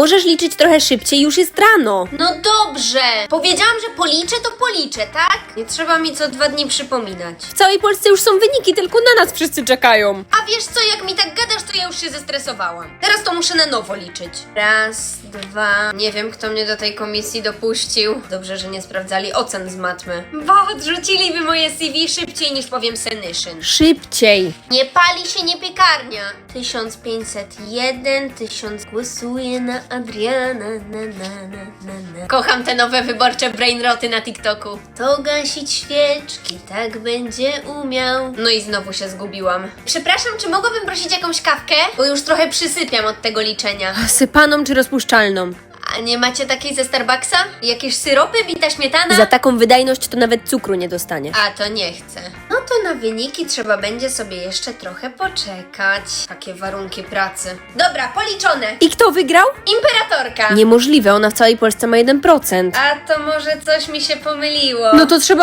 Możesz liczyć trochę szybciej, już jest rano. No dobrze! Powiedziałam, że policzę, to policzę, tak? Nie trzeba mi co dwa dni przypominać. W całej Polsce już są wyniki, tylko na nas wszyscy czekają. A wiesz co, jak mi tak gadasz, to ja już się zestresowałam. Teraz to muszę na nowo liczyć. Raz, dwa. Nie wiem, kto mnie do tej komisji dopuścił. Dobrze, że nie sprawdzali ocen z matmy. Bo odrzuciliby moje CV szybciej niż powiem senyszyn. Szybciej. Nie pali się, nie piekarnia. 1501, 1000 głosuje na Adriana. Na, na, na, na, na. Kocham te nowe wyborcze brainroty na TikToku. To gasić świeczki, tak będzie umiał. No i znowu się zgubiłam. Przepraszam, czy mogłabym prosić jakąś kawkę? Bo już trochę przysypiam od tego liczenia. Sypaną czy rozpuszczalną? A nie macie takiej ze Starbucksa? Jakieś syropy, bita śmietana? Za taką wydajność to nawet cukru nie dostanie. A to nie chcę. No to na wyniki trzeba będzie sobie jeszcze trochę poczekać. Takie warunki pracy. Dobra, policzone. I kto wygrał? Imperatorka. Niemożliwe, ona w całej Polsce ma 1%. A to może coś mi się pomyliło. No to trzeba